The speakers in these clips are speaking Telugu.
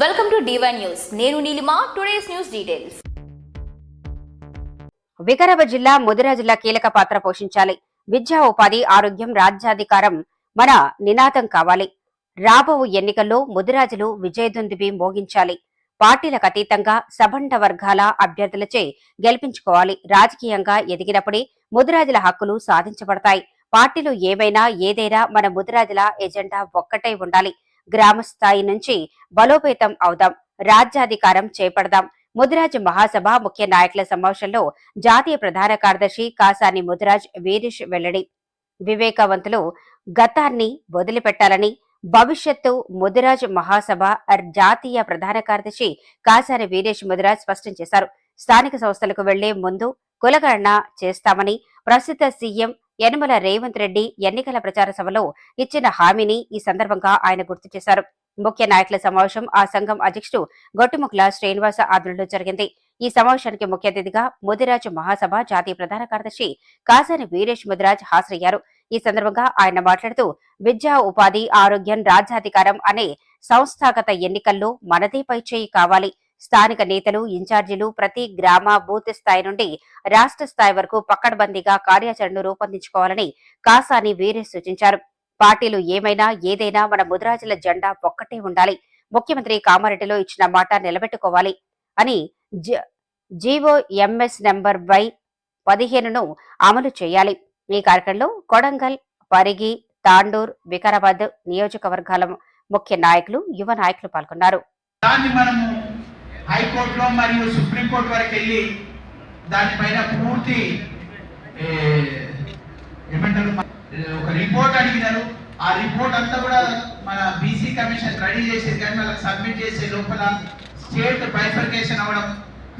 వెల్కమ్ టు డివై న్యూస్ నేను Neelima today's news details Vikarabad జిల్లా ముదిరా జిల్లా కీలక పాత్ర పోషించాలి. విద్యా ఉపాధి ఆరోగ్యం రాజ్యాధికారం మన నినాదం కావాలి. రాబో ఎన్నికల్లో ముదిరాజులు విజయదుందుబి మోగించాలి. పార్టీలకు అతీతంగా సబండ వర్గాల అభ్యర్థులచే గెలిపించుకోవాలి. రాజకీయంగా ఎదిగినప్పుడే ముదిరాజుల హక్కులు సాధించబడతాయి. పార్టీలు ఏమైనా ఏదైనా మన ముదిరాజుల ఎజెండా ఒక్కటే ఉండాలి. గ్రామ స్థాయి నుంచి బలోపేతం అవుదాం. రాజ్యాధికారం చేపడదాం. ముదిరాజ్ మహాసభ ముఖ్య నాయకుల సమావేశంలో జాతీయ ప్రధాన కార్యదర్శి కాసాని ముదిరాజ్ వీరేష్ వెల్లడి వివేకవంతులు గతాన్ని వదిలిపెట్టాలని భవిష్యత్తు ముదిరాజ్ మహాసభ జాతీయ ప్రధాన కార్యదర్శి కాసాని వీరేష్ ముదిరాజ్ స్పష్టం చేశారు. స్థానిక సంస్థలకు వెళ్ళే ముందు కులగణన చేస్తామని ప్రస్తుత సీఎం యనమల రేవంత్ రెడ్డి ఎన్నికల ప్రచార సభలో ఇచ్చిన హామీని ఈ సందర్భంగా ఆయన గుర్తు చేశారు. ముఖ్య నాయకుల సమావేశం ఆ సంఘం అధ్యక్షుడు గొట్టుముకుల శ్రీనివాస ఆధ్వర్యంలో జరిగింది. ఈ సమావేశానికి ముఖ్య అతిథిగా ముదిరాజ్ మహాసభ జాతీయ ప్రధాన కార్యదర్శి కాసాని వీరేష్ ముదిరాజ్ హాజరయ్యారు. ఈ సందర్భంగా ఆయన మాట్లాడుతూ విద్యా ఉపాధి ఆరోగ్యం రాజ్యాధికారం అనే సంస్థాగత ఎన్నికల్లో మనదే పైచేయి కావాలి. స్థానిక నేతలు ఇన్ఛార్జీలు ప్రతి గ్రామ బూత్ స్థాయి నుండి రాష్ట్ర స్థాయి వరకు పక్కడబందీగా కార్యాచరణను రూపొందించుకోవాలని కాసాని వీరే సూచించారు. పార్టీలు ఏమైనా ఏదైనా మన ముదిరాజుల జెండా ఒక్కటే ఉండాలి. ముఖ్యమంత్రి కామారెడ్డిలో ఇచ్చిన మాట నిలబెట్టుకోవాలి అని జ- జీవో ఎంఎస్ నెంబర్ వై పదిహేనును అమలు చేయాలి. ఈ కార్యక్రమంలో కొడంగల్ పరిగి తాండూర్ వికారాబాద్ నియోజకవర్గాల ముఖ్య నాయకులు యువ నాయకులు పాల్గొన్నారు. దాన్ని మనము హైకోర్టులో మరియు సుప్రీంకోర్టు వరకు వెళ్ళి దానిపైన పూర్తి ఏమంటారు ఒక రిపోర్ట్ అడిగినారు. ఆ రిపోర్ట్ అంతా కూడా మన బీసీ కమిషన్ రెడీ చేసేది కానీ వాళ్ళకి సబ్మిట్ చేసే లోపల స్టేట్ బైఫర్కేషన్ అవ్వడం.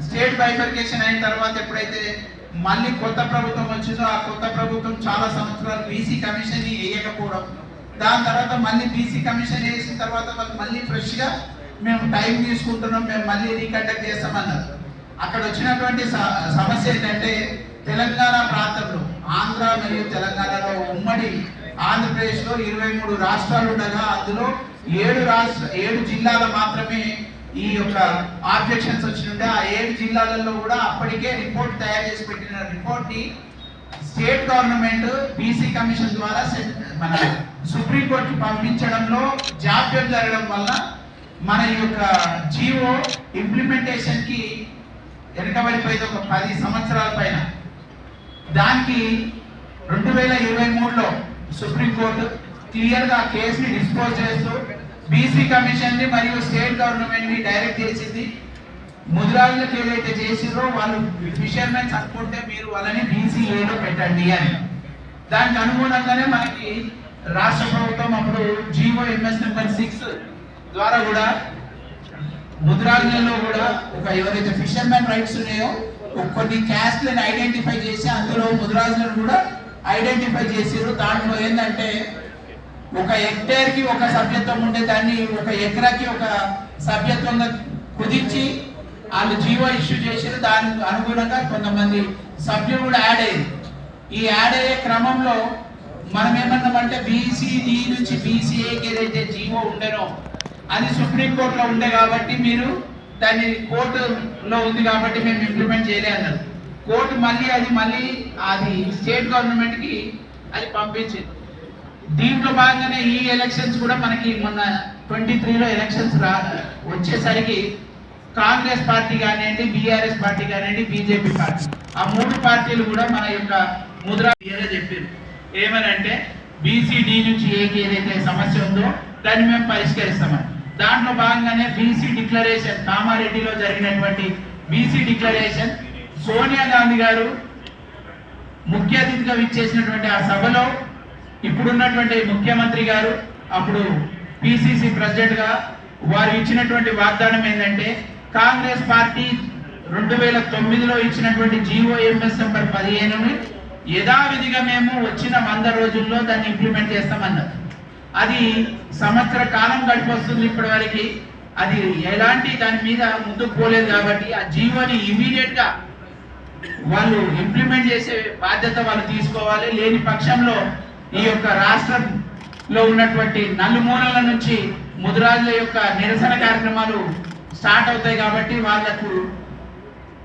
స్టేట్ బైఫర్కేషన్ అయిన తర్వాత ఎప్పుడైతే మళ్ళీ కొత్త ప్రభుత్వం వచ్చిందో ఆ కొత్త ప్రభుత్వం చాలా సంవత్సరాలు బీసీ కమిషన్ వేయకపోవడం. దాని తర్వాత మళ్ళీ బీసీ కమిషన్ వేసిన తర్వాత వాళ్ళు మళ్ళీ ఫ్రెష్గా మేము టైం తీసుకుంటున్నాం మేము మళ్ళీ రీకండక్ట్ చేస్తామన్నారు. అక్కడ వచ్చినటువంటి స- సమస్య ఏంటంటే తెలంగాణ ప్రాంతంలో ఆంధ్ర మరియు తెలంగాణలో ఉమ్మడి ఆంధ్రప్రదేశ్లో ఇరవై మూడు రాష్ట్రాలు ఉండగా అందులో ఏడు రాష్ట్ర ఏడు జిల్లాల మాత్రమే ఈ యొక్క ఆబ్జెక్షన్స్ వచ్చినుండే ఆ ఏడు జిల్లాలలో కూడా అప్పటికే రిపోర్ట్ తయారు చేసి పెట్టిన రిపోర్ట్ని స్టేట్ గవర్నమెంట్ బీసీ కమిషన్ ద్వారా మన సుప్రీంకోర్టు పంపించడంలో జాప్యం జరగడం వల్ల మన ఈ యొక్క జీవో ఇంప్లిమెంటేషన్కి వెనకబడిపోయింది ఒక పది సంవత్సరాల పైన. దానికి రెండు వేల ఇరవై మూడులో సుప్రీంకోర్టు క్లియర్గా కేసుని డిస్పోజ్ చేస్తూ బీసీ కమిషన్ని మరియు స్టేట్ గవర్నమెంట్ని డైరెక్ట్ చేసింది. ముదిరాజులకు ఏదైతే చేసిందో వాళ్ళు ఫిషర్మెన్స్ అనుకుంటే మీరు వాళ్ళని బీసీఏలో పెట్టండి అని. దానికి అనుగుణంగానే మనకి రాష్ట్ర ప్రభుత్వం అప్పుడు జీవో ఎంఎస్ నెంబర్ సిక్స్ ద్వారా కూడా ముద్రాలలో కూడా ఒక ఎవరైతే ఫిషర్మెన్ రైట్స్ ఉన్నాయో కొన్ని క్యాస్ట్లను ఐడెంటిఫై చేసి అందులో ముద్రాజులను కూడా ఐడెంటిఫై చేసారు దాంట్లో ఏంటంటే ఒక హెక్టేర్కి ఒక సభ్యత్వం ఉండే దాన్ని ఒక ఎకరాకి ఒక సభ్యత్వంగా కుదించి వాళ్ళు జీవో ఇష్యూ చేసారు దాని అనుగుణంగా కొంతమంది సభ్యులు కూడా యాడ్ అయ్యారు. ఈ యాడ్ అయ్యే క్రమంలో మనం ఏమన్నామంటే బీసీడి నుంచి బీసీఏకి ఏదైతే జీవో ఉండేనో అది సుప్రీంకోర్టులో ఉండే కాబట్టి మీరు దాన్ని కోర్టులో ఉంది కాబట్టి మేము ఇంప్లిమెంట్ చేయలే అన్నారు. కోర్టు మళ్ళీ అది మళ్ళీ అది స్టేట్ గవర్నమెంట్కి అది పంపించింది. దీంట్లో భాగంగానే ఈ ఎలక్షన్స్ కూడా మనకి మొన్న ట్వంటీ త్రీలో ఎలక్షన్స్ రా వచ్చేసరికి కాంగ్రెస్ పార్టీ కానివ్వండి బీఆర్ఎస్ పార్టీ కానివ్వండి బీజేపీ పార్టీ. ఆ మూడు పార్టీలు కూడా మన యొక్క ముద్ర చెప్పారు ఏమనంటే బీసీడీ నుంచి ఏకి ఏదైతే సమస్య ఉందో దాన్ని మేము పరిష్కరిస్తామని. దాంట్లో భాగంగానే బీసీ డిక్లరేషన్ కామారెడ్డిలో జరిగినటువంటి బీసీ డిక్లరేషన్ సోనియా గాంధీ గారు ముఖ్య అతిథిగా విచ్చేసినటువంటి ఆ సభలో ఇప్పుడున్నటువంటి ముఖ్యమంత్రి గారు అప్పుడు పిసిసి ప్రెసిడెంట్గా వారు ఇచ్చినటువంటి వాగ్దానం ఏంటంటే కాంగ్రెస్ పార్టీ రెండు వేల తొమ్మిదిలో ఇచ్చినటువంటి జీఓఎంఎస్ నెంబర్ పదిహేనుని యథావిధిగా మేము వచ్చిన వంద రోజుల్లో దాన్ని ఇంప్లిమెంట్ చేస్తామన్నారు. అది సంవత్సర కాలం గడిపొస్తుంది ఇప్పటి వరకు అది ఎలాంటి దాని మీద ముందుకు పోలేదు కాబట్టి ఆ జీవోని ఇమీడియట్గా వాళ్ళు ఇంప్లిమెంట్ చేసే బాధ్యత వాళ్ళు తీసుకోవాలి. లేని పక్షంలో ఈ యొక్క రాష్ట్రంలో ఉన్నటువంటి నలుమూలల నుంచి ముదిరాజుల యొక్క నిరసన కార్యక్రమాలు స్టార్ట్ అవుతాయి కాబట్టి వాళ్ళకు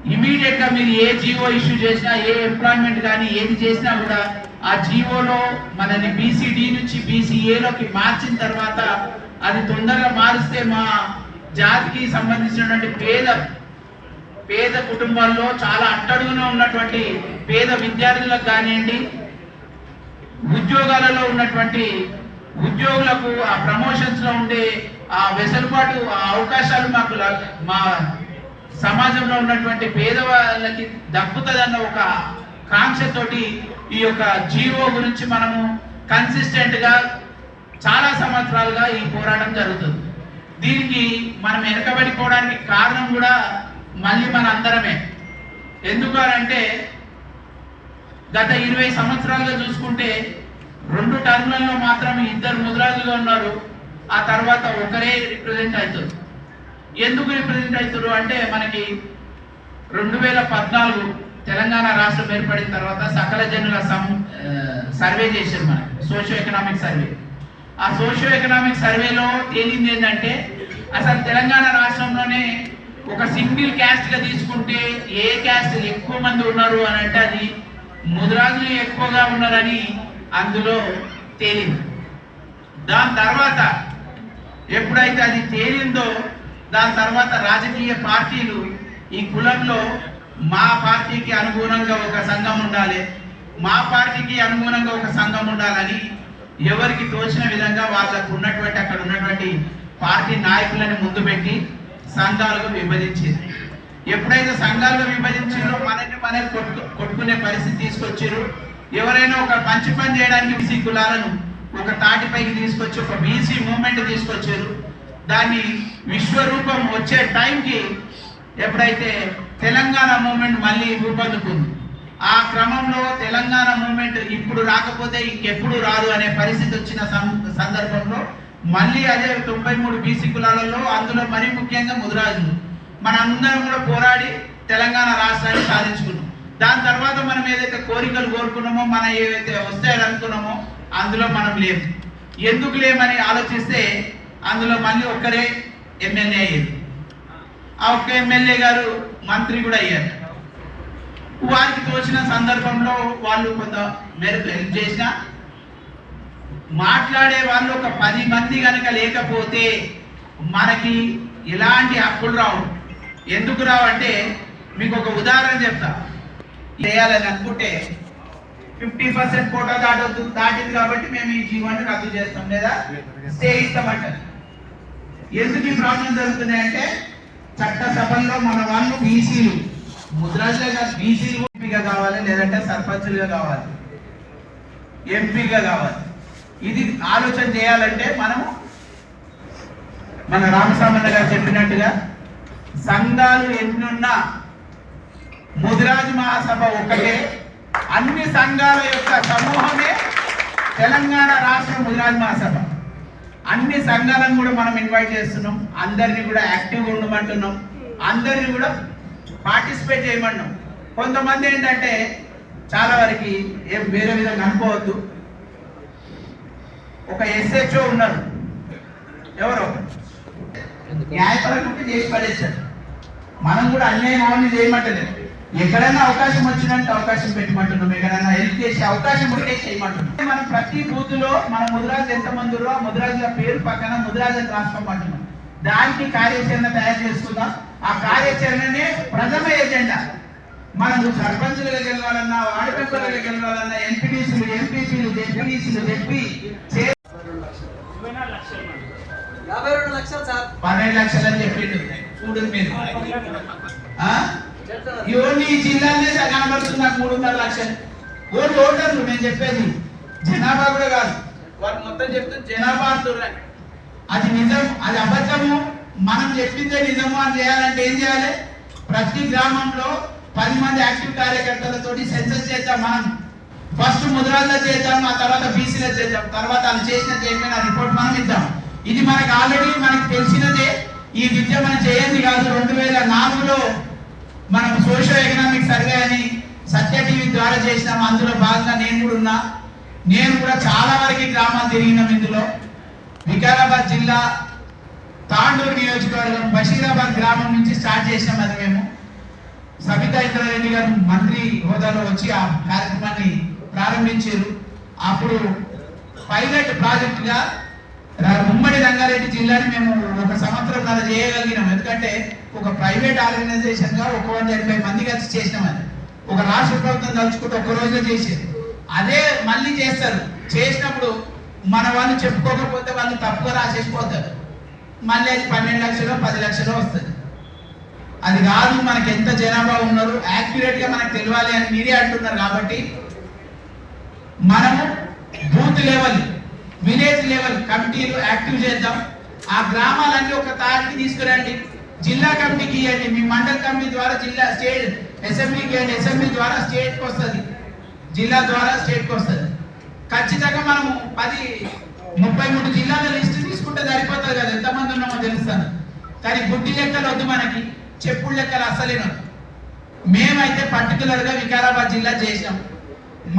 ఇమీడియట్గా మీరు ఏ జీవో ఇష్యూ చేసినా ఏ ఎంప్లాయ్మెంట్ కానీ ఏది చేసినా కూడా ఆ జీవోలో మనని బీసీడీ నుంచి బీసీఏలోకి మార్చిన తర్వాత అది తొందరగా మారిస్తే మా జాతికి సంబంధించినటువంటి పేద పేద కుటుంబాల్లో చాలా అట్టడుగున ఉన్నటువంటి పేద విద్యార్థులకు కానివ్వండి ఉద్యోగాలలో ఉన్నటువంటి ఉద్యోగులకు ఆ ప్రమోషన్స్లో ఉండే ఆ వెసులుబాటు ఆ అవకాశాలు మాకు ల- మా సమాజంలో ఉన్నటువంటి పేదవాళ్ళకి దక్కుతుందన్న ఒక కాంక్షతోటి ఈ యొక్క జీవో గురించి మనము కన్సిస్టెంట్గా చాలా సంవత్సరాలుగా ఈ పోరాటం జరుగుతుంది. దీనికి మనం వెనకబడిపోవడానికి కారణం కూడా మళ్ళీ మన అందరమే. ఎందుకు అంటే గత ఇరవై సంవత్సరాలుగా చూసుకుంటే రెండు టర్మ్లలో మాత్రం ఇద్దరు ముద్రాజులు ఉన్నారు. ఆ తర్వాత ఒకరే రిప్రజెంట్ అవుతారు. ఎందుకు రిప్రజెంట్ అవుతారు అంటే మనకి రెండు వేల పద్నాలుగు తెలంగాణ రాష్ట్రం ఏర్పడిన తర్వాత సకల జనుల సం సర్వే చేశారు మనకి. Socio economic survey. ఆ సోషియో ఎకనామిక్ సర్వేలో తేలింది ఏంటంటే అసలు తెలంగాణ రాష్ట్రంలోనే ఒక సింగిల్ క్యాస్ట్గా తీసుకుంటే ఏ క్యాస్ట్ ఎక్కువ మంది ఉన్నారు అని అంటే అది ముదిరాజులు ఎక్కువగా ఉన్నారని అందులో తేలింది. దాని తర్వాత ఎప్పుడైతే అది తేలిందో దాని తర్వాత రాజకీయ పార్టీలు ఈ కులంలో మా పార్టీకి అనుగుణంగా ఒక సంఘం ఉండాలి. మా పార్టీకి అనుగుణంగా ఒక సంఘం ఉండాలని ఎవరికి తోచిన విధంగా వాళ్ళకు ఉన్నటువంటి అక్కడ ఉన్నటువంటి పార్టీ నాయకులను ముందు పెట్టి సంఘాలుగా విభజించింది. ఎప్పుడైతే సంఘాలుగా విభజించారో మనకి మనకి కొట్టు కొట్టుకునే పరిస్థితి తీసుకొచ్చారు ఎవరైనా ఒక మంచి పని చేయడానికి బీసీ కులాలను ఒక తాటిపైకి తీసుకొచ్చి ఒక బీసీ మూమెంట్ తీసుకొచ్చారు దాన్ని విశ్వరూపం వచ్చే టైంకి ఎప్పుడైతే తెలంగాణ మూమెంట్ మళ్ళీ రూపొందుకుంది ఆ క్రమంలో తెలంగాణ మూమెంట్ ఇప్పుడు రాకపోతే ఇంకెప్పుడు రాదు అనే పరిస్థితి వచ్చిన సందర్భంలో మళ్ళీ అదే తొంభై మూడు బీసీ కులాలలో అందులో మరీ ముఖ్యంగా ముదిరాజులు మనందరం కూడా పోరాడి తెలంగాణ రాష్ట్రాన్ని సాధించుకున్నాం. దాని తర్వాత మనం ఏదైతే కోరికలు కోరుకున్నామో మనం ఏవైతే వస్తాయని అనుకున్నామో అందులో మనం లేము. ఎందుకు లేమని ఆలోచిస్తే అందులో మళ్ళీ ఒక్కరే ఎమ్మెల్యే అయ్యేది ఆ ఒక్క ఎమ్మెల్యే గారు మంత్రి కూడా అయ్యారు. వారికి తోచిన సందర్భంలో వాళ్ళు కొంత మేరకు హెల్ప్ చేసిన మాట్లాడే వాళ్ళు ఒక పది మంది కనుక లేకపోతే మనకి ఎలాంటి హక్కులు రావు. ఎందుకు రావు అంటే మీకు ఒక ఉదాహరణ చెప్తా. చేయాలని అనుకుంటే ఫిఫ్టీ పర్సెంట్ కోటా దాటొద్దు దాటింది కాబట్టి మేము ఈ జీవాన్ని రద్దు చేస్తాం లేదా స్టే ఇస్తామంటారు ఎందుకు ఈ ప్రాబ్లం జరుగుతుంది అంటే చట్టసభల్లో మన వాళ్ళు బీసీలు. ముద్రాజులే కాదు బీసీలు ఎంపీగా కావాలి లేదంటే సర్పంచులుగా కావాలి. ఎంపీగా కావాలి. ఇది ఆలోచన చేయాలంటే మనము మన రామస్వామన్న గారు చెప్పినట్టుగా సంఘాలు ఎన్నున్నా ముదిరాజు మహాసభ ఒకటే అన్ని సంఘాల యొక్క సమూహమే తెలంగాణ రాష్ట్ర ముదిరాజు మహాసభ. అన్ని సంఘాలను కూడా మనం ఇన్వైట్ చేస్తున్నాం. అందరినీ కూడా యాక్టివ్గా ఉండమంటున్నాం. అందరినీ కూడా పార్టిసిపేట్ చేయమన్నాం కొంతమంది ఏంటంటే చాలా వరకు ఏం వేరే విధంగా అనుకోవద్దు. ఒక ఎస్హెచ్ఓ ఉన్నారు. ఎవరో? న్యాయపరంగా చేసి పడేశారు. మనం కూడా అన్యాయం అవన్నీ చేయమంటలేదు. ఎక్కడైనా అవకాశం వచ్చినట్టు అవకాశం పెట్టమంటున్నాం. ఎక్కడైనా హెల్ప్ చేసే అవకాశం ఉంటే చేయమంటున్నాం. మనం ప్రతి బూత్లో మన ముదిరాజు ఎంత మంది ముదిరాజుల పేరు పక్కన ముదిరాజు రాసుకోమంటున్నాం. దానికి కార్యాచరణ తయారు చేసుకుందాం. ఆ కార్యాచరణనే ప్రథమ ఎజెండా మనం సర్పంచులుగా గెలవాలన్నా వార్డు మెంబర్లుగా గెలవాలన్నా ఎంపీడీసీలు ఎంపీపీలు జెడ్పీడీసీలు జెడ్పీ యాభై రెండు లక్షలు సార్. పన్నెండు లక్షలు అని చెప్పిండు. చూడు మీరు. ఇవన్నీ ఓన్లీ ఈ జిల్లానే కనబడుతుంది నాకు మూడున్నర లక్షలు. ఓటు ఓటర్లు నేను చెప్పేది జనాభా కూడా కాదు. వారు మొత్తం చెప్తే జనాభా అంటున్నారు అది నిజం అది అబద్ధము. మనం చెప్పిందే నిజము అని చేయాలంటే ఏం చేయాలి? ప్రతి గ్రామంలో పది మంది యాక్టివ్ కార్యకర్తలతో సెన్సస్ చేద్దాం మనం. ఫస్ట్ ముద్రాల్లో చేద్దాం ఆ తర్వాత బీసీలో చేద్దాం తర్వాత అది చేసిన చేయకపోయిన రిపోర్ట్ మనం ఇద్దాం. ఇది మనకు ఆల్రెడీ మనకు తెలిసినదే. ఈ విద్య మనం చేయండి కాదు రెండు వేల నాలుగులో మనం సోషల్ ఎకనామిక్ సర్వే అని సత్య టీవీ ద్వారా చేసినాము అందులో భాగంగా నేను కూడా ఉన్నా. నేను కూడా చాలా వరకు గ్రామాలు తిరిగినాం ఇందులో. వికారాబాద్ జిల్లా తాండూరు నియోజకవర్గం బషీరాబాద్ గ్రామం నుంచి స్టార్ట్ చేసినాం అది మేము. సబితా ఇంద్రారెడ్డి గారు మంత్రి హోదాలో వచ్చి ఆ కార్యక్రమాన్ని ప్రారంభించారు. అప్పుడు పైలట్ ప్రాజెక్టుగా ఉమ్మడి రంగారెడ్డి జిల్లాని మేము ఒక సంవత్సరం కాదు చేయగలిగినాం. ఎందుకంటే ఒక ప్రైవేట్ ఆర్గనైజేషన్గా ఒక వంద ఎనభై మంది కలిసి చేసినాం అది. ఒక రాష్ట్ర ప్రభుత్వం తలుచుకుంటే ఒక రోజులో చేసేది. అదే మళ్ళీ చేస్తారు. చేసినప్పుడు మన వాళ్ళు చెప్పుకోకపోతే వాళ్ళు తప్పుగా రాసేసిపోతారు. మళ్ళీ అది పన్నెండు లక్షలు పది లక్షలు వస్తుంది. అది కాదు మనకి ఎంత జనాభా ఉన్నారు యాక్యురేట్గా మనకు తెలియాలి అని మీరే అంటున్నారు కాబట్టి మనము బూత్ లెవెల్ విలేజ్ లెవెల్ కమిటీలు యాక్టివ్ చేద్దాం. ఆ గ్రామాలన్నీ ఒక తారీఖు తీసుకురండి. జిల్లా కమిటీకి ఇవ్వండి. మీ మండల కమిటీ ద్వారా జిల్లా స్టేట్ అసెంబ్లీకి ఇవ్వండి. అసెంబ్లీ ద్వారా స్టేట్కి వస్తుంది. జిల్లా ద్వారా స్టేట్కి వస్తుంది. ఖచ్చితంగా మనము పది ముప్పై మూడు జిల్లాల లిస్ట్ తీసుకుంటే సరిపోతుంది కదా. ఎంతమంది ఉన్నామో తెలుస్తాను కానీ గుడ్డి లెక్కలు వద్దు మనకి. చెప్పుడు లెక్కలు అసలేను మేమైతే పర్టికులర్గా వికారాబాద్ జిల్లా చేసినాం.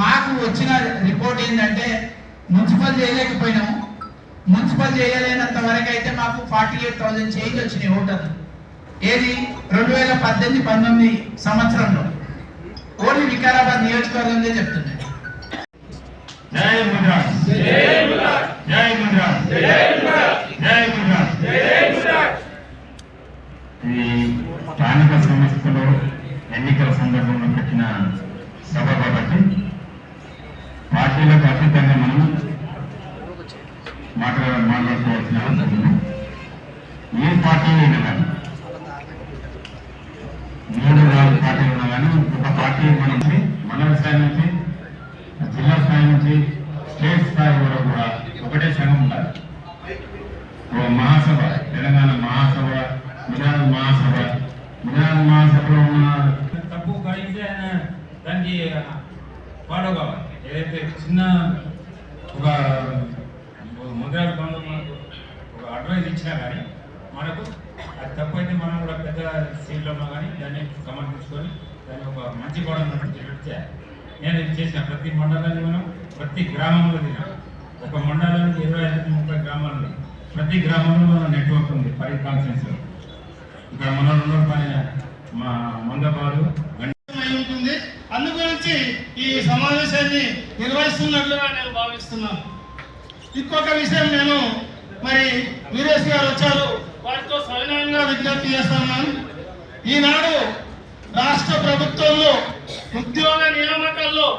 మాకు వచ్చిన రిపోర్ట్ ఏంటంటే మున్సిపల్ చేయలేకపోయినాము. మున్సిపల్ చేయలేనంత వరకు అయితే మాకు ఫార్టీ ఎయిట్ థౌసండ్ చేంజ్ వచ్చినాయి ఓటర్లు. ఏది? రెండు వేల పద్దెనిమిది పంతొమ్మిది సంవత్సరంలో. ఓన్లీ వికారాబాద్ నియోజకవర్గంలో చెప్తున్నాయి. జై ముద్రాస్ జై ముద్రాస్ జై ముద్రాస్ జై ముద్రాస్ ఇది స్థానిక సంస్థలు ఎన్నికల సందర్భంలో పెట్టిన సభ కాబట్టి పార్టీలకు అతీతంగా మనం మాట్లాడ మాట్లాడుకోవాల్సిన అవసరం ఉంది. ఏ పార్టీ అయినా కానీ మూడు నాలుగు పార్టీలు ఉన్నా కానీ ఒక పార్టీ మనం మండల స్థాయి నుంచి జిల్లా స్థాయి నుంచి స్టేట్ స్థాయి వరకు కూడా ఒకటే సంఘం ఉండాలి ఓ మహాసభ తెలంగాణ మహాసభ గుజరాత్ మహాసభ గుజరాత్ మహాసభలో ఉన్న తప్పు కలిగితే ఆయన దానికి ఫాలో కావాలి ఏదైతే చిన్న ఒక ముద్ర బంధు మనకు ఒక అడ్వైజ్ ఇచ్చినా కానీ మనకు అది తప్పైతే మనం కూడా పెద్ద సీట్లో ఉన్నా కానీ దాన్ని సమర్పించుకొని దాన్ని ఒక మంచి గొడవ చేయాలి. నేను ఇది చేసిన ప్రతి మండలాన్ని మనం ప్రతి గ్రామంలో తిన్నాం. ఒక మండలానికి ఇరవై ఐదు ముప్పై గ్రామాలు ఉన్నాయి. ప్రతి గ్రామంలో మన నెట్వర్క్ ఉంది పరి కాన్ఫరెన్స్ ఇక్కడ మన పని మా మందపాలు ఉంటుంది. అందు గురించి ఈ సమావేశాన్ని నిర్వహిస్తున్నట్లుగా నేను భావిస్తున్నాను. ఇంకొక విషయం నేను మరి వీరేష్ గారు వచ్చారు. వారితో సవినయంగా విజ్ఞప్తి చేస్తున్నాను ఈనాడు రాష్ట్ర ప్రభుత్వంలో ఉద్యోగ నియామకాల్లో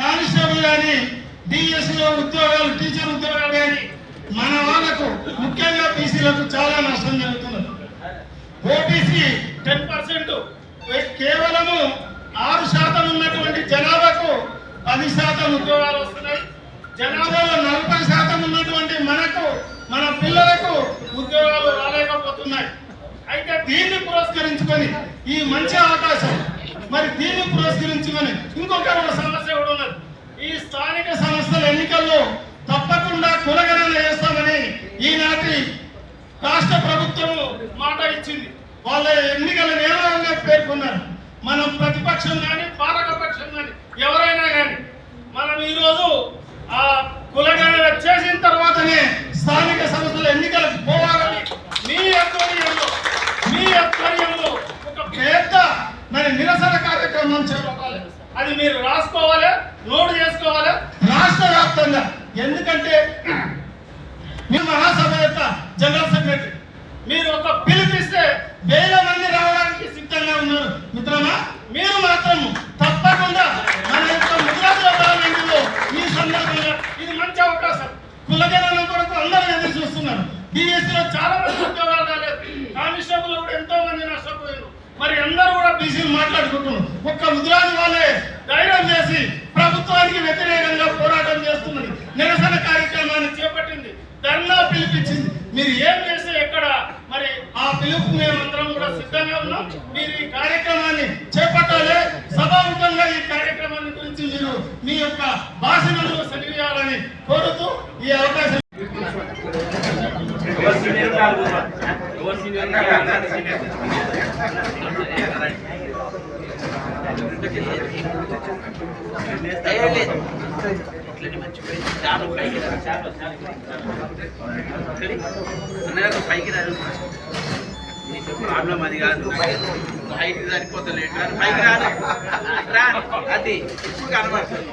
కానిస్టేబుల్ కానీ డిఎస్లో ఉద్యోగాలు టీచర్ ఉద్యోగాలు కానీ మన వాళ్ళకు ముఖ్యంగా బీసీలకు చాలా నష్టం జరుగుతున్నది. ఓబీసీ టెన్ పర్సెంట్ కేవలము ఆరు శాతం ఉన్నటువంటి జనాభాకు పది శాతం ఉద్యోగాలు వస్తున్నాయి. జనాభాలో నలభై శాతం ఉన్నటువంటి మనకు మన పిల్లలకు ఉద్యోగాలు రాలేకపోతున్నాయి అయితే దీన్ని పురస్కరించుకొని ఈ మంచి అవకాశం మరి దీన్ని పురస్కరించుకొని ఇంకొక సమస్య కూడా ఉన్నది ఈ స్థానిక సంస్థల ఎన్నికల్లో తప్పకుండా కులగణన చేస్తామని ఈనాటి రాష్ట్ర ప్రభుత్వం మాట ఇచ్చింది. వాళ్ళ ఎన్నికల నియమంగా పేర్కొన్నారు. మనం ప్రతిపక్షం కానీ పాలక పక్షం కానీ ఎవరైనా కానీ మనం ఈరోజు ఆ కులగణన చేసిన తర్వాతనే స్థానిక సంస్థ ఎన్నికలకు పోవాలని మీ ఆధ్వర్యంలో మీ ఆధ్వర్యంలో ఒక పెద్ద మరి నిరసన కార్యక్రమం చేపట్టాలి అది మీరు రాసుకోవాలి నోటు చేసుకోవాలి రాష్ట్ర వ్యాప్తంగా ఎందుకంటే మీరు మహాసభ యొక్క జనరల్ సెక్రటరీ మీరు ఒక పిలిపిస్తే వేల మంది రావడానికి సిద్ధంగా ఉన్నారు మిత్రమా మీరు మాత్రం తప్పకుండా మన యొక్క ముద్రాజుల పార్లమెంటులో ఈ సందర్భంగా ఇది మంచి అవకాశం కులగణన కొరకు అందరూ ఎదురు చూస్తున్నారు లో చాలా మంది ఉద్యోగాలు రాలేదు. కానిస్టేబుల్ కూడా ఎంతో మంది నష్టపోయారు. మరి అందరూ కూడా బీసీలు మాట్లాడుకుంటున్నారు. ఒక్క ముద్రాజు వాళ్ళే ధైర్యం చేసి ప్రభుత్వానికి వ్యతిరేకంగా పోరాటం చేస్తున్నది నిరసన కార్యక్రమాన్ని చేపట్టింది. ధర్నా పిలిపించింది. మీరు ఏం చేస్తే ఎక్కడ? మరి ఆ పిలుపు మేమందరం కూడా సిద్ధంగా ఉన్నాం. మీరు ఈ కార్యక్రమాన్ని చేపట్టాలి. సభాముఖంగా ఈ కార్యక్రమాన్ని గురించి మీరు మీ యొక్క భాషణలు సరివేయాలని కోరుతూ ఈ అవకాశం ఇట్లని మంచిగా చాలా పైకి రా, చాలా అన్నగారు పైకి రాదు నీకు ప్రాబ్లం అది కాదు హైట్ సరిపోతలేదు కానీ పైకి రాను. రాను అది ఇప్పుడు కనబడుతుంది.